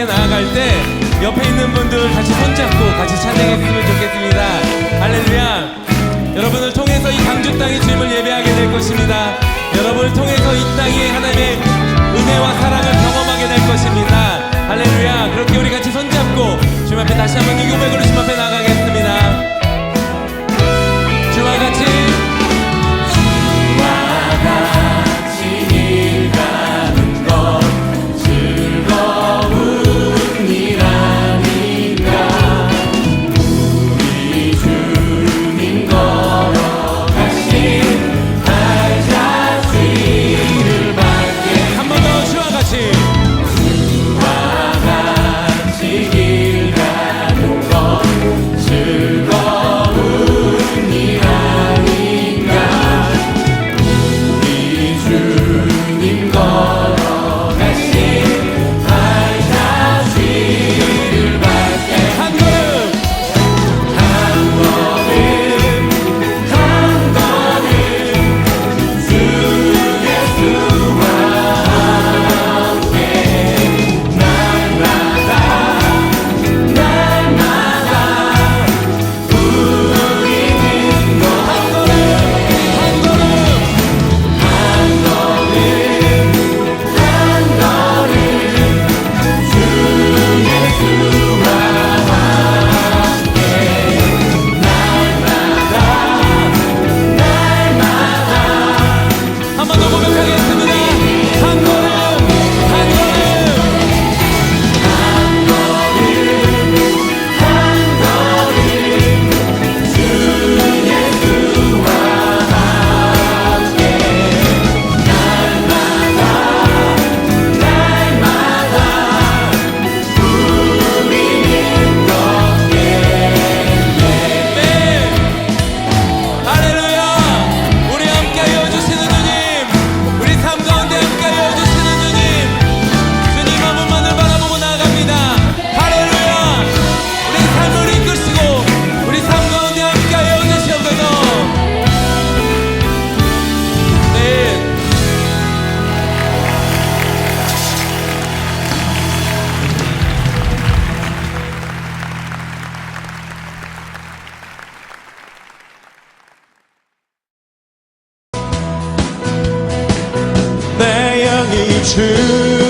함께 나아갈 때 옆에 있는 분들 같이 손잡고 같이 찬양했으면 좋겠습니다. 할렐루야. 여러분을 통해서 이 강주 땅이 주님을 예배하게 될 것입니다. 여러분을 통해서 이 땅이 하나님의 은혜와 사랑을 경험하게 될 것입니다. 할렐루야. 그렇게 우리 같이 손잡고 주님 앞에 다시 한번 그 고백으로 주님 앞에 to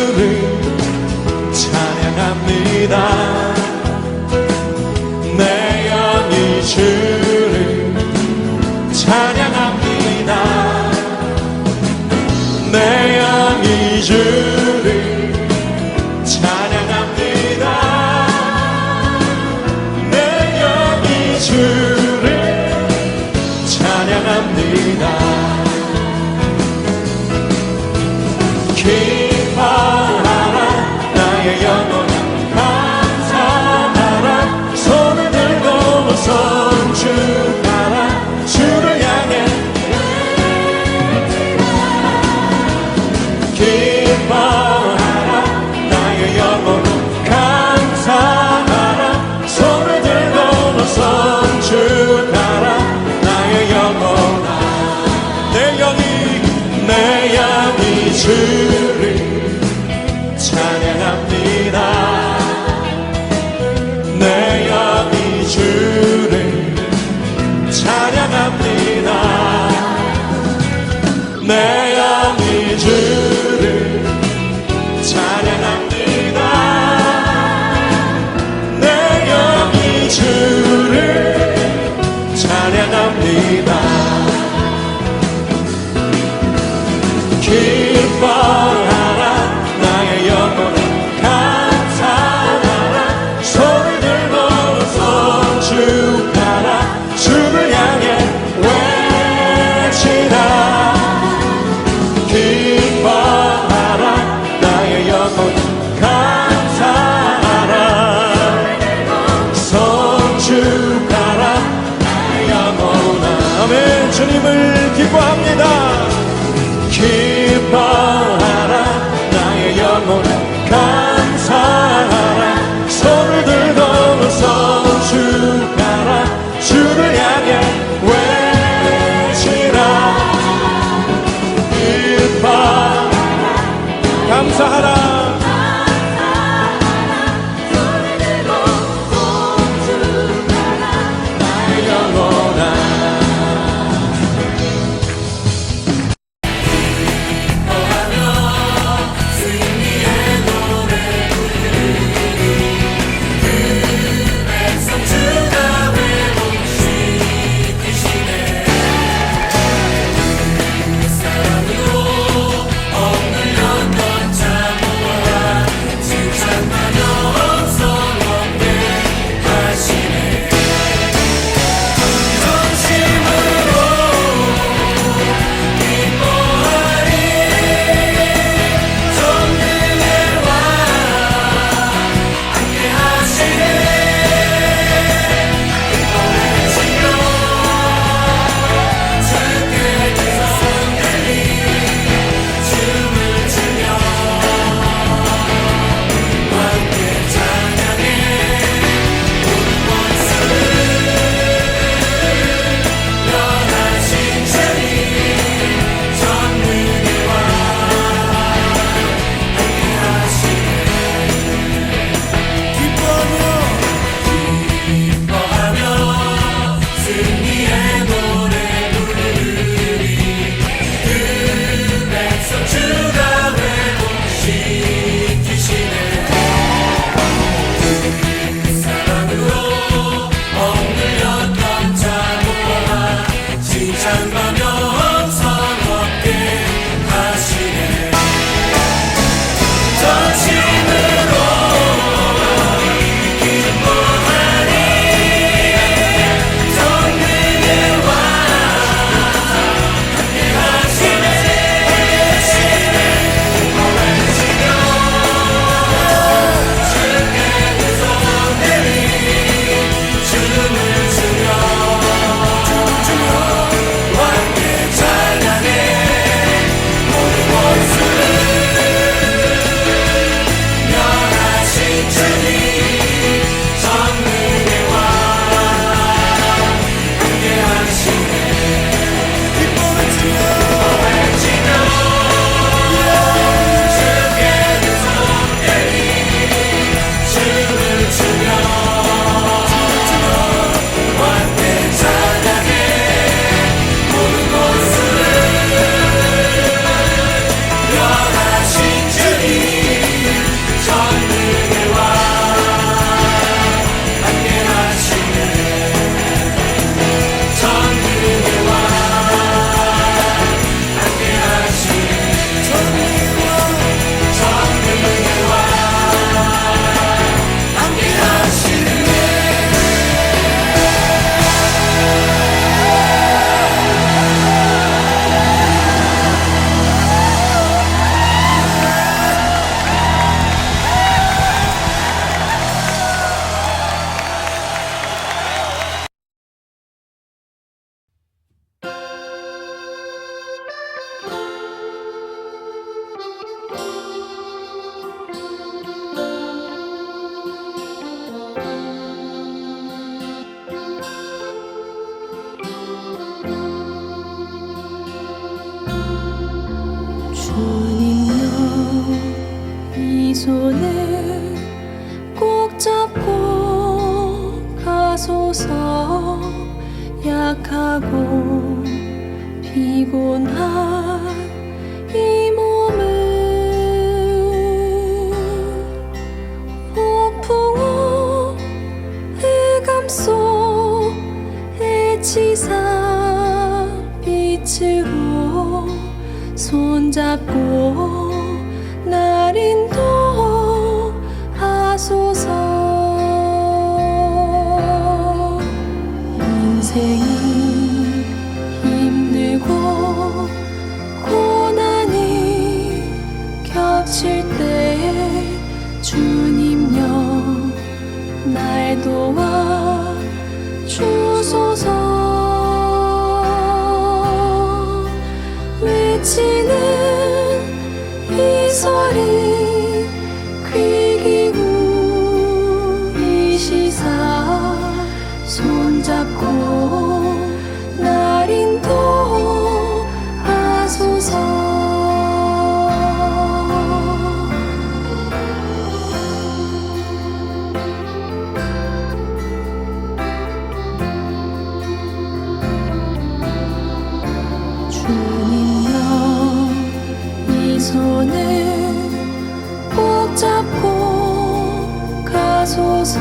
가소서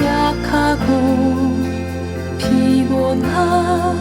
약하고 피곤한